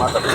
ಮಾತಾಡ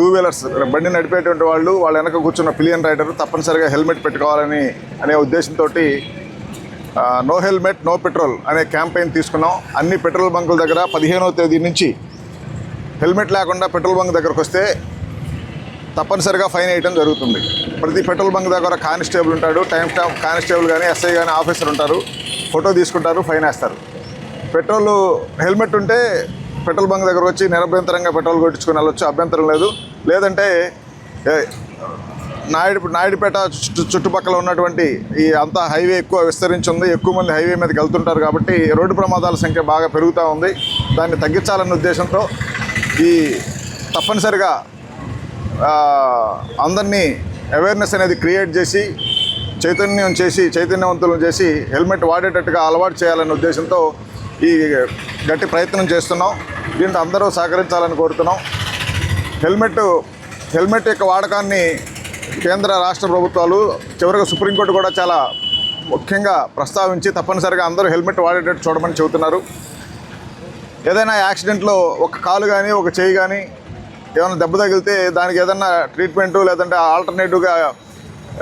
two wheelers బండి నడిపేటువంటి వాళ్ళు వాళ్ళ వెనక కూర్చున్న పిలియన్ రైడర్ తప్పనిసరిగా హెల్మెట్ పెట్టుకోవాలని అనే ఉద్దేశంతో నో హెల్మెట్ నో పెట్రోల్ అనే క్యాంపెయిన్ తీసుకున్నాం. అన్ని పెట్రోల్ బంకుల దగ్గర పదిహేనవ తేదీ నుంచి హెల్మెట్ లేకుండా పెట్రోల్ బంక్ దగ్గరకు వస్తే తప్పనిసరిగా ఫైన్ వేయడం జరుగుతుంది. ప్రతి పెట్రోల్ బంక్ దగ్గర కానిస్టేబుల్ ఉంటాడు టైం స్టాఫ్ కానిస్టేబుల్ కానీ ఎస్ఐ కానీ ఆఫీసర్ ఉంటారు ఫోటో తీసుకుంటారు ఫైన్ వేస్తారు. పెట్రోల్ హెల్మెట్ ఉంటే పెట్రోల్ బంక్ దగ్గరకు వచ్చి నిరభ్యంతరంగా పెట్రోల్ కొట్టించుకుని వెళ్ళొచ్చు అభ్యంతరం లేదు. లేదంటే నాయుడు నాయుడుపేట చుట్టు చుట్టుపక్కల ఉన్నటువంటి ఈ అంతా హైవే ఎక్కువ విస్తరించి ఉంది ఎక్కువ మంది హైవే మీదకి వెళ్తుంటారు కాబట్టి రోడ్డు ప్రమాదాల సంఖ్య బాగా పెరుగుతూ ఉంది. దాన్ని తగ్గించాలన్న ఉద్దేశంతో ఈ తప్పనిసరిగా అందరినీ అవేర్నెస్ అనేది క్రియేట్ చేసి చైతన్యం చేసి చైతన్యవంతులను చేసి హెల్మెట్ వాడేటట్టుగా అలవాటు చేయాలనే ఉద్దేశంతో ఈ గట్టి ప్రయత్నం చేస్తున్నాం. దీంట్లో అందరూ సహకరించాలని కోరుతున్నాం. హెల్మెట్ హెల్మెట్ యొక్క వాడకాన్ని కేంద్ర రాష్ట్ర ప్రభుత్వాలు చివరిగా సుప్రీంకోర్టు కూడా చాలా ముఖ్యంగా ప్రస్తావించి తప్పనిసరిగా అందరూ హెల్మెట్ వాడేటట్టు చూడమని చెబుతున్నారు. ఏదైనా యాక్సిడెంట్లో ఒక కాలు కానీ ఒక చేయి కానీ ఏమైనా దెబ్బ తగిలితే దానికి ఏదైనా ట్రీట్మెంట్ లేదంటే ఆల్టర్నేటివ్గా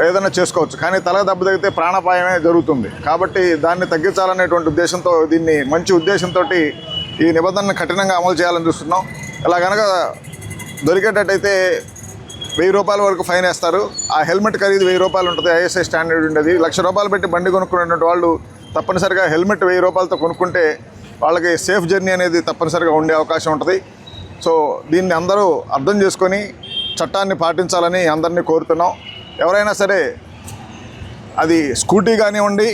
ఏదైనా చేసుకోవచ్చు. కానీ తల దెబ్బ తగిలితే ప్రాణాపాయమే జరుగుతుంది. కాబట్టి దాన్ని తగ్గించాలనేటువంటి ఉద్దేశంతో దీన్ని మంచి ఉద్దేశంతో ఈ నిబంధనను కఠినంగా అమలు చేయాలని చూస్తున్నాం. ఇలా కనుక దొరికేటట్టయితే వెయ్యి రూపాయల వరకు ఫైన్ వేస్తారు. ఆ హెల్మెట్ ఖరీదు వెయ్యి రూపాయలు ఉంటుంది. ఐఎస్ఐ స్టాండర్డ్ ఉండేది. లక్ష రూపాయలు పెట్టి బండి కొనుక్కునేటువంటి వాళ్ళు తప్పనిసరిగా హెల్మెట్ వెయ్యి రూపాయలతో కొనుక్కుంటే వాళ్ళకి సేఫ్ జర్నీ అనేది తప్పనిసరిగా ఉండే అవకాశం ఉంటుంది. సో దీన్ని అందరూ అర్థం చేసుకొని చట్టాన్ని పాటించాలని అందరినీ కోరుతున్నాం. ఎవరైనా సరే అది స్కూటీ కానివ్వండి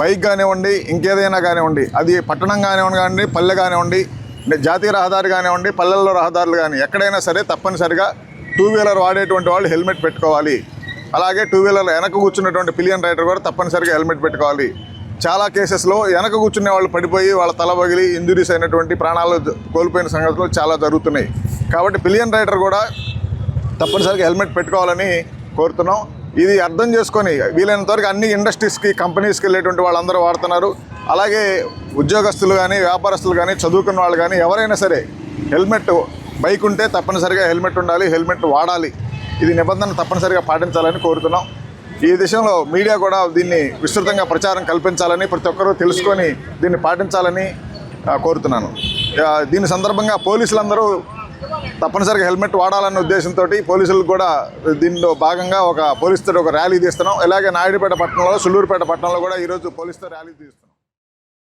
బైక్ కానివ్వండి ఇంకేదైనా కానివ్వండి అది పట్టణం కానివ్వండి కానివ్వండి పల్లె కానివ్వండి జాతీయ రహదారి కానివ్వండి పల్లెల్లో రహదారులు కానీ ఎక్కడైనా సరే తప్పనిసరిగా టూ వీలర్ వాడేటువంటి వాళ్ళు హెల్మెట్ పెట్టుకోవాలి. అలాగే టూ వీలర్ వెనక కూర్చున్నటువంటి పిలియన్ రైడర్ కూడా తప్పనిసరిగా హెల్మెట్ పెట్టుకోవాలి. చాలా కేసెస్లో వెనక కూర్చునే వాళ్ళు పడిపోయి వాళ్ళ తల పగిలి ఇంజురీస్ అయినటువంటి ప్రాణాలు కోల్పోయిన సంగతులు చాలా జరుగుతున్నాయి. కాబట్టి పిలియన్ రైడర్ కూడా తప్పనిసరిగా హెల్మెట్ పెట్టుకోవాలని కోరుతున్నాం. ఇది అర్థం చేసుకొని వీలైనంత వరకు అన్ని ఇండస్ట్రీస్కి కంపెనీస్కి వెళ్ళేటువంటి వాళ్ళందరూ వాడుతున్నారు. అలాగే ఉద్యోగస్తులు కానీ వ్యాపారస్తులు కానీ చదువుకున్న వాళ్ళు కానీ ఎవరైనా సరే హెల్మెట్ బైక్ ఉంటే తప్పనిసరిగా హెల్మెట్ ఉండాలి హెల్మెట్ వాడాలి. ఇది నిబంధన తప్పనిసరిగా పాటించాలని కోరుతున్నాం. ఈ దేశంలో మీడియా కూడా దీన్ని విస్తృతంగా ప్రచారం కల్పించాలని ప్రతి ఒక్కరూ తెలుసుకొని దీన్ని పాటించాలని కోరుతున్నాను. దీని సందర్భంగా పోలీసులందరూ తప్పనిసరిగా హెల్మెట్ వాడాలన్న ఉద్దేశంతో పోలీసులకు కూడా దీనిలో భాగంగా ఒక పోలీసుతో ఒక ర్యాలీ తీస్తున్నాం. అలాగే నాయుడుపేట పట్టణంలో సుళ్ళూరుపేట పట్టణంలో కూడా ఈరోజు పోలీసుతో ర్యాలీ తీస్తున్నాం.